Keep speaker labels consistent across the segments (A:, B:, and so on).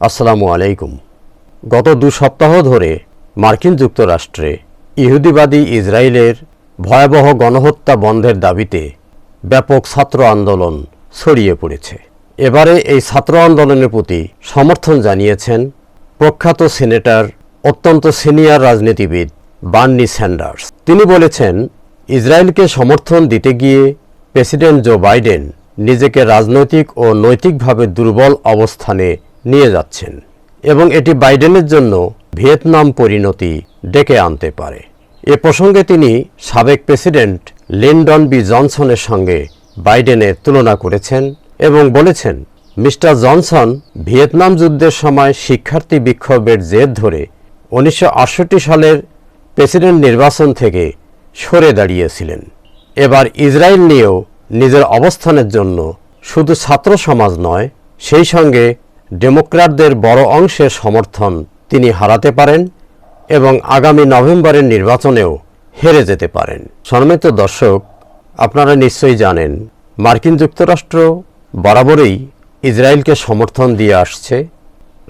A: আসসালামু আলাইকুম। গত দু সপ্তাহ ধরে মার্কিন যুক্তরাষ্ট্রে ইহুদিবাদী ইসরায়েলের ভয়াবহ গণহত্যা বন্ধের দাবিতে ব্যাপক ছাত্র আন্দোলন ছড়িয়ে পড়েছে। এবারে এই ছাত্র আন্দোলনের প্রতি সমর্থন জানিয়েছেন প্রখ্যাত সিনেটর, অত্যন্ত সিনিয়র রাজনীতিবিদ বার্নি স্যান্ডার্স। তিনি বলেছেন, ইসরায়েলকে সমর্থন দিতে গিয়ে প্রেসিডেন্ট জো বাইডেন নিজেকে রাজনৈতিক ও নৈতিকভাবে দুর্বল অবস্থানে নিয়ে যাচ্ছেন এবং এটি বাইডেনের জন্য ভিয়েতনাম পরিণতি ডেকে আনতে পারে। এ প্রসঙ্গে তিনি সাবেক প্রেসিডেন্ট লিন্ডন বি জনসনের সঙ্গে বাইডেনের তুলনা করেছেন এবং বলেছেন, মিস্টার জনসন ভিয়েতনাম যুদ্ধের সময় শিক্ষার্থী বিক্ষোভের জেদ ধরে উনিশশো আটষট্টি সালের প্রেসিডেন্ট নির্বাচন থেকে সরে দাঁড়িয়েছিলেন। এবার ইসরায়েল নিয়েও নিজের অবস্থানের জন্য শুধু ছাত্র সমাজ নয়, সেই সঙ্গে ডেমোক্র্যাটদের বড় অংশের সমর্থন তিনি হারাতে পারেন এবং আগামী নভেম্বরের নির্বাচনেও হেরে যেতে পারেন। সম্মানিত দর্শক, আপনারা নিশ্চয়ই জানেন, মার্কিন যুক্তরাষ্ট্র বরাবরই ইসরায়েলকে সমর্থন দিয়ে আসছে।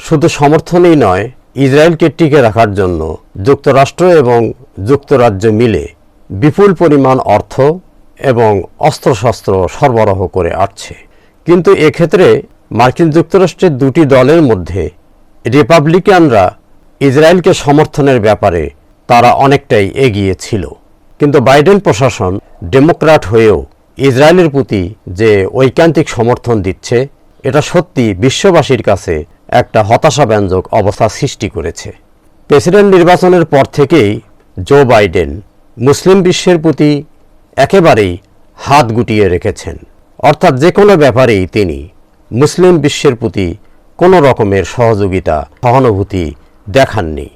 A: শুধু সমর্থনই নয়, ইসরায়েলকে টিকে রাখার জন্য যুক্তরাষ্ট্র এবং যুক্তরাজ্য মিলে বিপুল পরিমাণ অর্থ এবং অস্ত্রশস্ত্র সরবরাহ করে আসছে। কিন্তু এক্ষেত্রে মার্কিন যুক্তরাষ্ট্রের দুটি দলের মধ্যে রিপাবলিকানরা ইসরায়েলকে সমর্থনের ব্যাপারে তারা অনেকটাই এগিয়ে ছিল। কিন্তু বাইডেন প্রশাসন ডেমোক্রাট হয়েও ইসরায়েলের প্রতি যে ঐকান্তিক সমর্থন দিচ্ছে, এটা সত্যি বিশ্ববাসীর কাছে একটা হতাশাব্যঞ্জক অবস্থা সৃষ্টি করেছে। প্রেসিডেন্ট নির্বাচনের পর থেকেই জো বাইডেন মুসলিম বিশ্বের প্রতি একেবারেই হাত গুটিয়ে রেখেছেন। অর্থাৎ যে কোনো ব্যাপারেই তিনি মুসলিম বিশ্বের প্রতি কোনো রকমের সহযোগিতা, সহানুভূতি দেখাননি।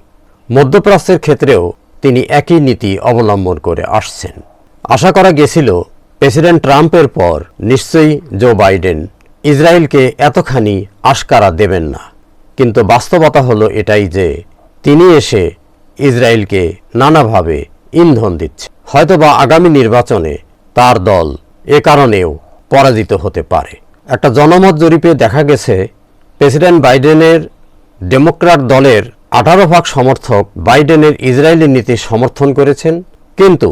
A: মধ্যপ্রাচ্যের ক্ষেত্রেও তিনি একই নীতি অবলম্বন করে আসছেন। আশা করা গেছিল, প্রেসিডেন্ট ট্রাম্পের পর নিশ্চয়ই জো বাইডেন ইসরায়েলকে এতখানি আশকারা দেবেন না। কিন্তু বাস্তবতা হলো এটাই যে, তিনি এসে ইসরায়েলকে নানাভাবে ইন্ধন দিচ্ছে। হয়তোবা আগামী নির্বাচনে তার দল এ কারণেও পরাজিত হতে পারে। একটা জনমত জরিপে দেখা গেছে, প্রেসিডেন্ট বাইডেনের ডেমোক্র্যাট দলের আঠারো ভাগ সমর্থক বাইডেনের ইসরায়েলি নীতি সমর্থন করেছেন, কিন্তু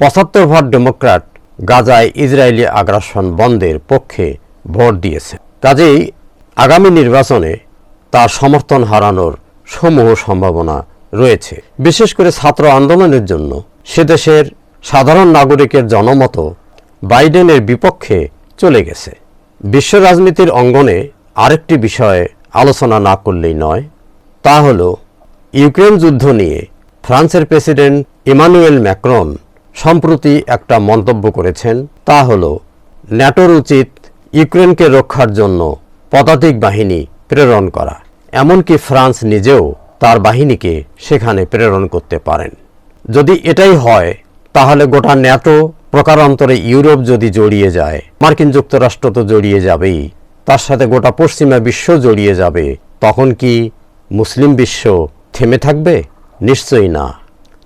A: পঁচাত্তর ভাগ ডেমোক্র্যাট গাজায় ইসরায়েলি আগ্রাসন বন্ধের পক্ষে ভোট দিয়েছে। কাজেই আগামী নির্বাচনে তার সমর্থন হারানোর সমূহ সম্ভাবনা রয়েছে। বিশেষ করে ছাত্র আন্দোলনের জন্য সে দেশের সাধারণ নাগরিকের জনমত বাইডেনের বিপক্ষে চলে গেছে। বিশ্ব রাজনীতির অঙ্গনে আরেকটি বিষয়ে আলোচনা না করলেই নয়, তা হল ইউক্রেন যুদ্ধ নিয়ে ফ্রান্সের প্রেসিডেন্ট ইমানুয়েল ম্যাক্রন সম্প্রতি একটা মন্তব্য করেছেন, তা হল, ন্যাটোর উচিত ইউক্রেনকে রক্ষার জন্য পদাতিক বাহিনী প্রেরণ করা, এমনকি ফ্রান্স নিজেও তার বাহিনীকে সেখানে প্রেরণ করতে পারেন। যদি এটাই হয়, তাহলে গোটা ন্যাটো প্রকারান্তরে ইউরোপ যদি জড়িয়ে যায়, মার্কিন যুক্তরাষ্ট্র তো জড়িয়ে যাবেই, তার সাথে গোটা পশ্চিমা বিশ্ব জড়িয়ে যাবে, তখন কি মুসলিম বিশ্ব থেমে থাকবে? নিশ্চয়ই না।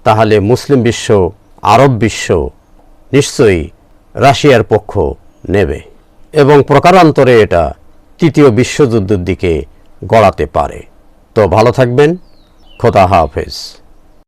A: তাহলে মুসলিম বিশ্ব, আরব বিশ্ব নিশ্চয়ই রাশিয়ার পক্ষ নেবে। এবং প্রকারান্তরে এটা তৃতীয় বিশ্বযুদ্ধের দিকে গড়াতে পারে। তো ভালো থাকবেন। খোদা হাফেজ।